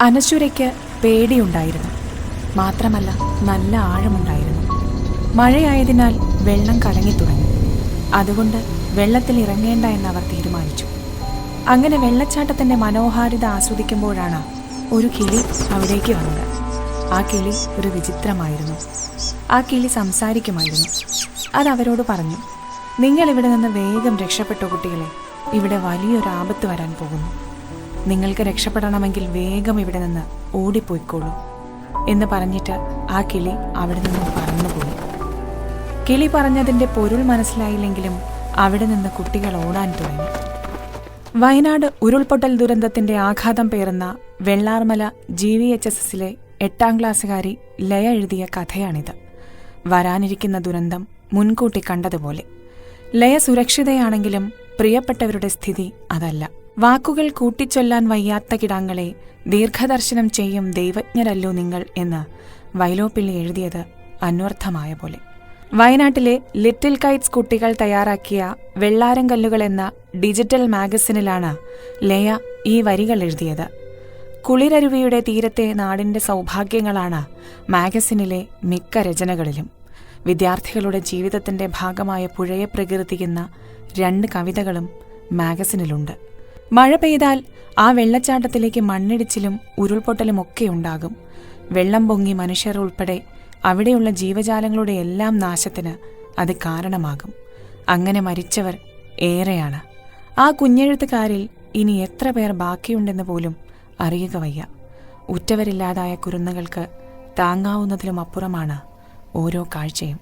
അനശ്വരയ്ക്ക് പേടിയുണ്ടായിരുന്നു. മാത്രമല്ല നല്ല ആഴമുണ്ടായിരുന്നു. മഴയായതിനാൽ വെള്ളം കലങ്ങിത്തുടങ്ങി. അതുകൊണ്ട് വെള്ളത്തിൽ ഇറങ്ങേണ്ട എന്ന് അവർ തീരുമാനിച്ചു. അങ്ങനെ വെള്ളച്ചാട്ടത്തിന്റെ മനോഹാരിത ആസ്വദിക്കുമ്പോഴാണ് ഒരു കിളി അവിടേക്ക് വന്നത്. ആ കിളി ഒരു വിചിത്രമായിരുന്നു. ആ കിളി സംസാരിക്കുമായിരുന്നു. അത് അവരോട് പറഞ്ഞു നിങ്ങൾ ഇവിടെ നിന്ന് വേഗം രക്ഷപ്പെട്ട കുട്ടികളെ. ഇവിടെ വലിയൊരു ആപത്ത് വരാൻ പോകുന്നു. നിങ്ങൾക്ക് രക്ഷപ്പെടണമെങ്കിൽ വേഗം ഇവിടെ നിന്ന് ഓടിപ്പോയിക്കോളൂ എന്ന് പറഞ്ഞിട്ട് ആ കിളി അവിടെ നിന്ന് പറന്നുപോയി. കിളി പറഞ്ഞതിന്റെ പൊരുൾ മനസ്സിലായില്ലെങ്കിലും അവിടെ നിന്ന് കുട്ടികൾ ഓടാൻ തുടങ്ങി. വയനാട് ഉരുൾപൊട്ടൽ ദുരന്തത്തിന്റെ ആഘാതം പേറുന്ന Vellarmala G V H S എസിലെ എട്ടാം ക്ലാസ്സുകാരി ലയ എഴുതിയ കഥയാണിത്. വരാനിരിക്കുന്ന ദുരന്തം മുൻകൂട്ടി കണ്ടതുപോലെ. ലയ സുരക്ഷിതയാണെങ്കിലും പ്രിയപ്പെട്ടവരുടെ സ്ഥിതി അതല്ല. വാക്കുകൾ കൂട്ടിച്ചൊല്ലാൻ വയ്യാത്ത കിടാങ്ങളെ ദീർഘദർശനം ചെയ്യും ദൈവജ്ഞരല്ലോ നിങ്ങൾ എന്ന് വൈലോപ്പിള്ളി എഴുതിയത് അന്വർത്ഥമായ പോലെ. വയനാട്ടിലെ ലിറ്റിൽ കൈറ്റ്സ് കുട്ടികൾ തയ്യാറാക്കിയ വെള്ളാരം കല്ലുകൾ എന്ന ഡിജിറ്റൽ മാഗസിനിലാണ് ലയ ഈ വരികൾ എഴുതിയത്. കുളിരരുവിയുടെ തീരത്തെ നാടിന്റെ സൗഭാഗ്യങ്ങളാണ് മാഗസിനിലെ മിക്ക രചനകളിലും. വിദ്യാർത്ഥികളുടെ ജീവിതത്തിന്റെ ഭാഗമായ പുഴയെ പ്രകീർത്തിക്കുന്ന രണ്ട് കവിതകളും മാഗസിനിലുണ്ട്. മഴ പെയ്താൽ ആ വെള്ളച്ചാട്ടത്തിലേക്ക് മണ്ണിടിച്ചിലും ഉരുൾപൊട്ടലും ഒക്കെ ഉണ്ടാകും. വെള്ളം പൊങ്ങി മനുഷ്യർ ഉൾപ്പെടെ അവിടെയുള്ള ജീവജാലങ്ങളുടെ എല്ലാം നാശത്തിന് അത് കാരണമാകും. അങ്ങനെ മരിച്ചവർ ഏറെയാണ്. ആ കുഞ്ഞെഴുത്തുകാരിൽ ഇനി എത്ര പേർ ബാക്കിയുണ്ടെന്ന് പോലും അറിയുക വയ്യ. ഉറ്റവരില്ലാതായ കുരുന്നുകൾക്ക് താങ്ങാവുന്നതിലും അപ്പുറമാണ് ഓരോ കാഴ്ചയും.